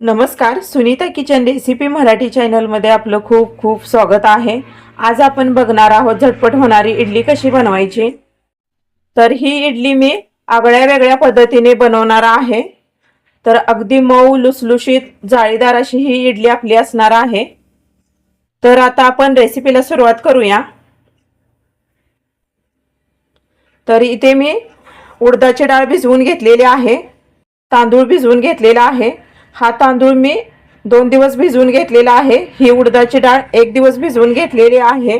नमस्कार Sunita kitchen recipe Marathi चॅनलमध्ये आपलं खूप खूप स्वागत आहे. आज आपण बघणार आहोत झटपट होणारी इडली कशी बनवायची. तर ही इडली मी आगळ्या वेगळ्या पद्धतीने बनवणार आहे. तर अगदी मऊ लुसलुशीत जाळीदार अशी ही इडली आपली असणार आहे. तर आता आपण रेसिपीला सुरुवात करूया. तर इथे मी उडदाची डाळ भिजवून घेतलेली आहे. तांदूळ भिजवून घेतलेला आहे. हा तांदूळ मी दोन दिवस भिजवून घेतलेला आहे. ही उडदाची डाळ एक दिवस भिजवून घेतलेली आहे.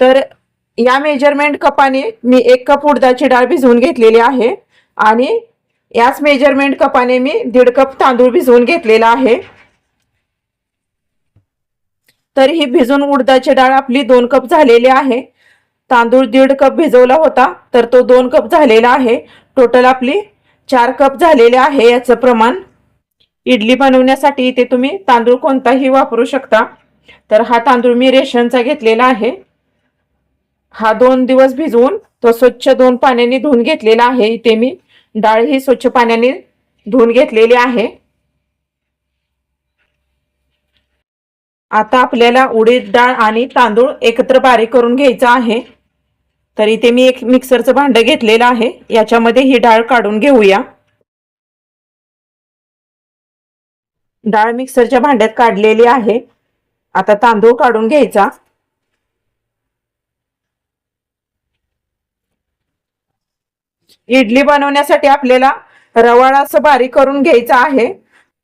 तर या मेजरमेंट कपाने मी एक कप उडदाची डाळ भिजवून घेतलेली आहे. आणि याच मेजरमेंट कपाने मी दीड कप तांदूळ भिजवून घेतलेला आहे. तर ही भिजून उडदाची डाळ आपली दोन कप झालेली आहे. तांदूळ दीड कप भिजवला होता तर तो दोन कप झालेला आहे. टोटल आपली चार कप झालेले आहे याचं प्रमाण. इडली बनवण्यासाठी इथे तुम्ही तांदूळ कोणताही वापरू शकता. तर हा तांदूळ मी रेशनचा घेतलेला आहे. हा दोन दिवस भिजवून तो स्वच्छ दोन पाण्याने धुवून घेतलेला आहे. इथे मी डाळ ही स्वच्छ पाण्याने धुवून घेतलेली आहे. आता आपल्याला उडीद डाळ आणि तांदूळ एकत्र बारीक करून घ्यायचा आहे. तर इथे मी एक मिक्सरचं भांडं घेतलेलं आहे. याच्यामध्ये ही डाळ काढून घेऊया. डाळ मिक्सरच्या भांड्यात काढलेली आहे. आता तांदूळ काढून घ्यायचा. इडली बनवण्यासाठी आपल्याला रवाळा असं बारीक करून घ्यायचं आहे.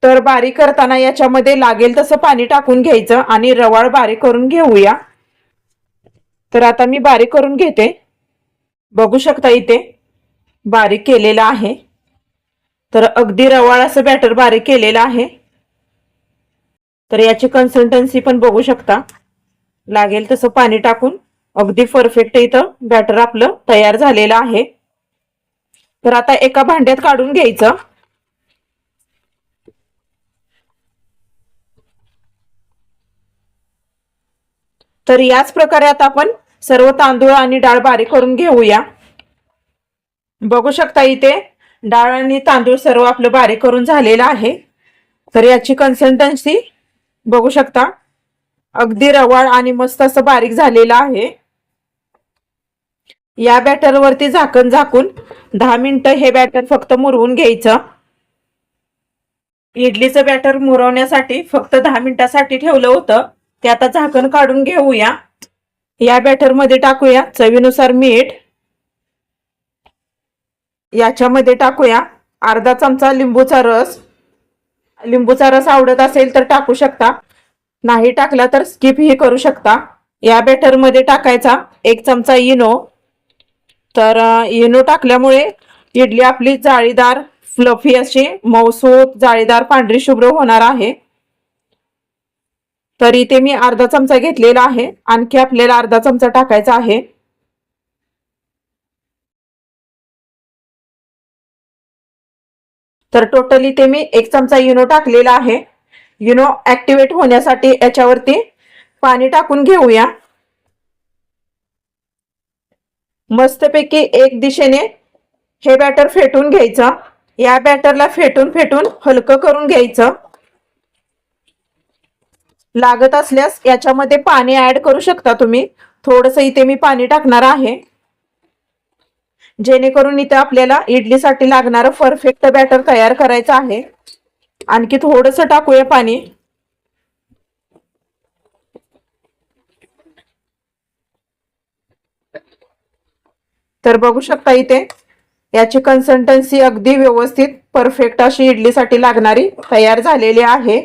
तर बारीक करताना याच्यामध्ये लागेल तसं पाणी टाकून घ्यायचं आणि रवाळ बारीक करून घेऊया. तर आता मी बारीक करून घेते. बघू शकता इथे बारीक केलेलं आहे. तर अगदी रवाळ असं बॅटर बारीक केलेलं आहे. तर याची कन्सिस्टन्सी पण बघू शकता. लागेल तसं पाणी टाकून. अगदी परफेक्ट इथं. बॅटर आपलं तयार झालेलं आहे. तर आता एका भांड्यात काढून घ्यायचं. तर याच प्रकारे आता आपण सर्व तांदूळ आणि डाळ बारीक करून घेऊया. बघू शकता इथे डाळ आणि तांदूळ सर्व आपलं बारीक करून झालेलं आहे. तर याची कन्सिस्टन्सी बघू शकता. अगदी रवाळ आणि मस्त असं बारीक झालेलं आहे. या बॅटरवरती झाकण झाकून दहा मिनिटं हे बॅटर फक्त मुरवून घ्यायचं. इडलीचं बॅटर मुरवण्यासाठी फक्त दहा मिनिटासाठी ठेवलं होतं. ते आता झाकण काढून घेऊया. या बॅटरमध्ये टाकूया चवीनुसार मीठ. याच्यामध्ये टाकूया अर्धा चमचा लिंबूचा रस. लिंबूचा रस आवडत असेल तर टाकू शकता. नाही टाकला तर स्किप ही करू शकता. या बॅटरमध्ये टाकायचा एक चमचा इनो. तर इनो टाकल्यामुळे इडली आपली जाळीदार फ्लफी अशी मौसूत जाळीदार पांढरी शुभ्र होणार आहे. तर इथे मी अर्धा चमचा घेतलेला आहे. आणखी आपल्याला अर्धा चमचा टाकायचा आहे. तर टोटली ते मी एक चमचा युनो टाकलेला आहे. युनो ऍक्टिवेट होण्यासाठी याच्यावरती पाणी टाकून घेऊया. मस्तपैकी एक दिशेने हे बॅटर फेटून घ्यायचं. या बॅटरला फेटून फेटून हलकं करून घ्यायचं. लागत असल्यास याच्यामध्ये पाणी ऍड करू शकता तुम्ही. थोडस इथे मी पाणी टाकणार आहे. जेणेकरून इथे आपल्याला इडलीसाठी लागणारं परफेक्ट बॅटर तयार करायचं आहे. आणखी थोडस टाकूया पाणी. तर बघू शकता इथे याची कन्सिस्टन्सी अगदी व्यवस्थित परफेक्ट अशी इडलीसाठी लागणारी तयार झालेली आहे.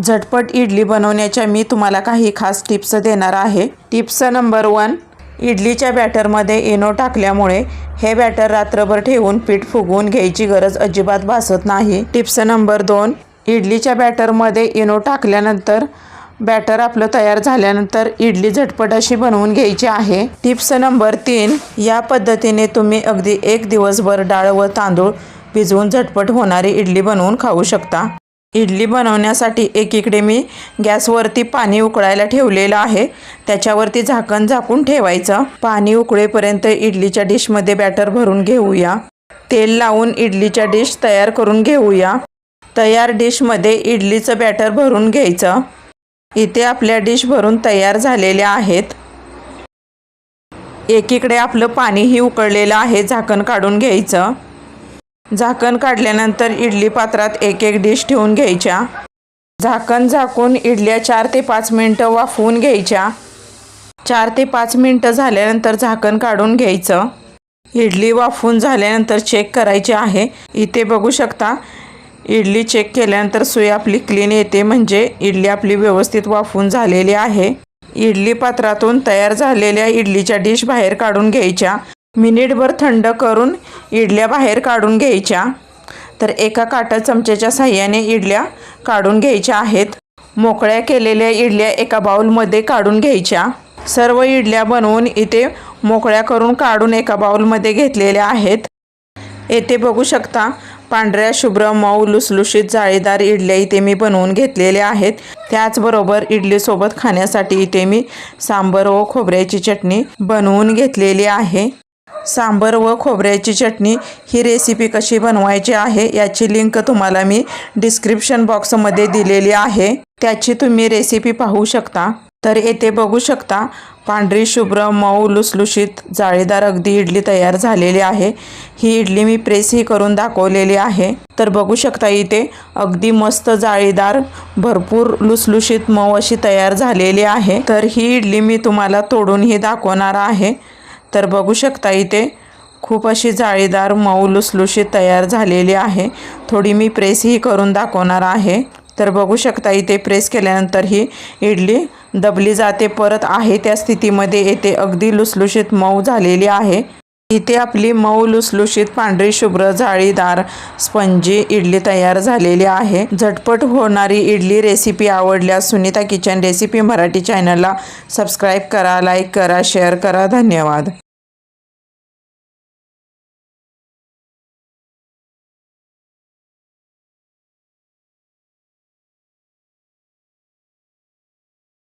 झटपट इडली बनवण्याच्या मी तुम्हाला काही खास टिप्स देणार आहे. टिप्स नंबर वन इडलीच्या बॅटरमध्ये इनो टाकल्यामुळे हे बॅटर रात्रभर ठेवून पीठ फुगवून घ्यायची गरज अजिबात भासत नाही. टिप्स नंबर दोन इडलीच्या बॅटरमध्ये इनो टाकल्यानंतर बॅटर आपलं तयार झाल्यानंतर इडली झटपट अशी बनवून घ्यायची आहे. टिप्स नंबर तीन या पद्धतीने तुम्ही अगदी एक दिवसभर डाळ व तांदूळ भिजवून झटपट होणारी इडली बनवून खाऊ शकता. इडली बनवण्यासाठी एकीकडे मी गॅसवरती पाणी उकळायला ठेवलेलं आहे. त्याच्यावरती झाकण झाकून ठेवायचं. पाणी उकळेपर्यंत इडलीच्या डिशमध्ये बॅटर भरून घेऊया. तेल लावून इडलीच्या डिश तयार करून घेऊया. तयार डिशमध्ये इडलीचं बॅटर भरून घ्यायचं. इथे आपल्या डिश भरून तयार झालेल्या आहेत. एकीकडे आपलं पाणीही उकळलेलं आहे. झाकण काढून घ्यायचं. झाकण काढल्यानंतर इडली पात्रात एक एक डिश ठेवून घ्यायच्या. झाकण झाकून इडल्या चार ते पाच मिनटं वाफवून घ्यायच्या. चार ते पाच मिनटं झाल्यानंतर झाकण काढून घ्यायचं. इडली वाफून झाल्यानंतर चेक करायची आहे. इथे बघू शकता इडली चेक केल्यानंतर सुई आपली क्लीन येते म्हणजे इडली आपली व्यवस्थित वाफून झालेली आहे. इडली पात्रातून तयार झालेल्या इडलीच्या डिश बाहेर काढून घ्यायच्या. मिनिटभर थंड करून इडल्या बाहेर काढून घ्यायच्या. तर एका काटा चमच्याच्या साह्याने इडल्या काढून घ्यायच्या आहेत. मोकळ्या केलेल्या इडल्या एका बाउलमध्ये काढून घ्यायच्या. सर्व इडल्या बनवून इथे मोकळ्या करून काढून एका बाउलमध्ये घेतलेल्या आहेत. येथे बघू शकता पांढऱ्या शुभ्र मऊ लुसलुशीत जाळीदार इडल्या इथे मी बनवून घेतलेल्या आहेत. त्याचबरोबर इडलीसोबत खाण्यासाठी इथे मी सांबर व खोबऱ्याची चटणी बनवून घेतलेली आहे. सांबर व खोबऱ्याची चटणी ही रेसिपी कशी बनवायची आहे याची लिंक तुम्हाला मी डिस्क्रिप्शन बॉक्समध्ये दिलेली आहे. त्याची तुम्ही रेसिपी पाहू शकता. तर येथे बघू शकता पांढरी शुभ्र मऊ लुसलुशीत जाळीदार अगदी इडली तयार झालेली आहे. ही इडली मी प्रेसही करून दाखवलेली आहे. तर बघू शकता इथे अगदी मस्त जाळीदार भरपूर लुसलुशीत मऊ अशी तयार झालेली आहे. तर ही इडली मी तुम्हाला तोडूनही दाखवणार आहे. तर बघू शकता इथे खूप अशी जाळीदार मऊ लुसलुशीत तयार झालेली आहे. थोडी मी प्रेसही करून दाखवणार आहे. तर बघू शकता इथे प्रेस केल्यानंतर ही इडली दबली जाते परत आहे त्या स्थितीमध्ये येते अगदी लुसलुशीत मऊ झालेली आहे. इथे आपली मऊ लुसलुशीत पांढरी शुभ्र जाळीदार स्पंजी इडली तयार झालेली आहे. झटपट होणारी इडली रेसिपी आवडल्यास सुनीता किचन रेसिपी मराठी चॅनलला सबस्क्राईब करा लाईक करा शेअर करा. धन्यवाद.